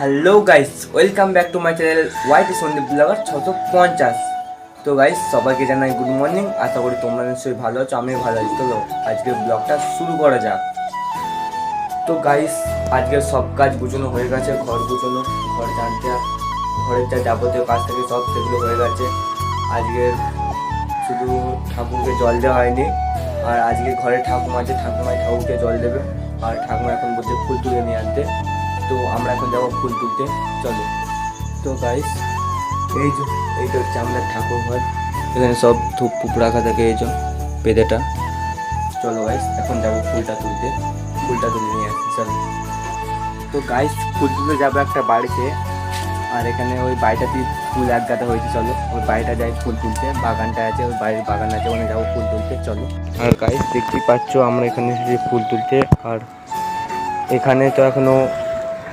Hello guys, welcome back to my channel white Sandeep blogger ছশো পঞ্চাশ। তো guys, সবাইকে জানাই গুড মর্নিং, আশা করি তোমরা নিশ্চয়ই ভালো আছো, আমিও ভালো আছি। চলো আজকে ব্লগটা শুরু করা যাক। তো গাইস, আজকে সব কাজ গুছানো হয়ে গেছে, ঘর গুছানো, ঘর জানতে, ঘরের যা যাবতীয় কাজ থেকে সব সেগুলো হয়ে গেছে। আজকে শুধু ঠাকুরকে জল দেওয়া হয়নি, আর আজকে ঘরে ঠাকুমা আছে ঠাকুমায় ঠাকুরকে জল দেবে, আর ঠাকুমা এখন বলছে ফুল তুলে নিয়ে আনতে তো আমরা এখন যাব ফুল তুলতে চলো। তো গাইস এই যে, এইটা হচ্ছে আমাদের ঠাকুর ঘর। এখানে সব ধূপ ফুপ রাখা থাকে, এই যে পেদেটা চলো গাইস এখন যাব ফুলটা তুলতে। ফুলটা তুলে নিয়ে আসছি, চলো। তো গাইস ফুল তুলতে যাব একটা বাড়িতে। আর এখানে ওই বাড়িটাতে ফুল এক গাদা হয়েছে, চলো। ওই বাড়িটা যাই ফুল তুলতে। বাগানটা আছে, ওই বাড়ির বাগান আছে, ওখানে যাব ফুল তুলতে, চলো। আর গাইস দেখতেই পাচ্ছ আমরা এখানে এসেছি ফুল তুলতে। আর এখানে তো এখনও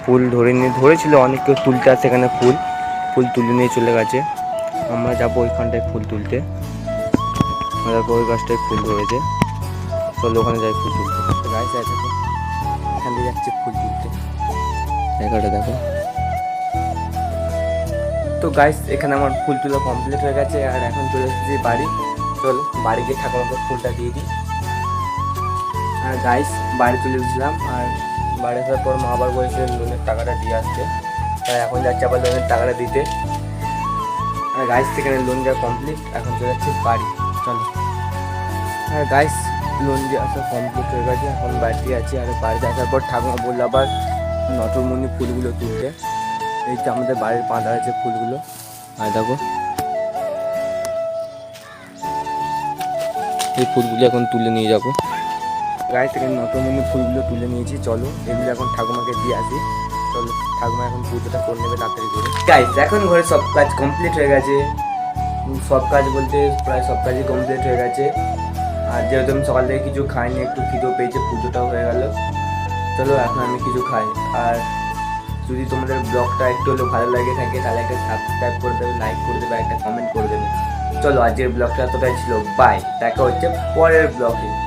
ফুল ধরে নিয়ে ধরেছিল অনেক কেউ তুলতে আসে এখানে ফুল ফুল তুলে নিয়ে চলে গেছে। আমরা যাব ওইখানটায় ফুল তুলতে। দেখো ওই গাছটায় ফুল ধরেছে। চলো ওখানে যাই ফুল তুলতে। গাছ দেখো এখান দিয়ে যাচ্ছে ফুল তুলতে। জায়গাটা দেখো। তো গাইস এখানে আমার ফুল তোলা কমপ্লিট হয়ে গেছে আর এখন চলে এসেছি বাড়ি। চলো বাড়ি গিয়ে ঠাকুমাকে ফুলটা দিয়ে দিই। আর গাইস বাড়ি চলে এসেছিলাম আর বাড়ি আসার পর মা আবার বলেছে লোনের টাকাটা দিয়ে আসতে। তাই এখন যাচ্ছে আবার লোনের টাকাটা দিতে। আর গাইস সেখানে লোন দেওয়া কমপ্লিট এখন চলে যাচ্ছে বাড়ি। চলো। আর গাইস লোন দিয়ে আসা কমপ্লিট হয়ে গেছে। এখন বাড়িতে আছি। আর বাড়িতে আসার পর ঠাকুমা বলল আবার নটরমণি ফুলগুলো তুলতে। এই যে আমাদের বাড়ির বাঁধা আছে ফুলগুলো। আর দেখো। এই ফুলগুলো এখন তুলে নিয়ে যাব। গায়ে থেকে নটমণি ফুলগুলো তুলে নিয়েছি, চলো এগুলো এখন ঠাকুমাকে দিয়ে আসি। চলো, ঠাকুমা এখন পুজোটা করে নেবে তাড়াতাড়ি করে। গাইস এখন ঘরে সব কাজ কমপ্লিট হয়ে গেছে। সব কাজ বলতে প্রায় সব কাজই কমপ্লিট হয়ে গেছে। আর যেহেতু আমি সকাল থেকে কিছু খাইনি, একটু খিদেও পেয়েছে, পুজোটাও হয়ে গেল। চলো, এখন আমি কিছু খাই। আর যদি তোমাদের ব্লগটা একটু হলেও ভালো লাগে থাকে, তাহলে একটা সাবস্ক্রাইব করে দেবে লাইক করে দেবে একটা কমেন্ট করে দেবে। চলো, আজকের ব্লগটা এতটাই ছিল। বাই দেখা হচ্ছে পরের ব্লগে।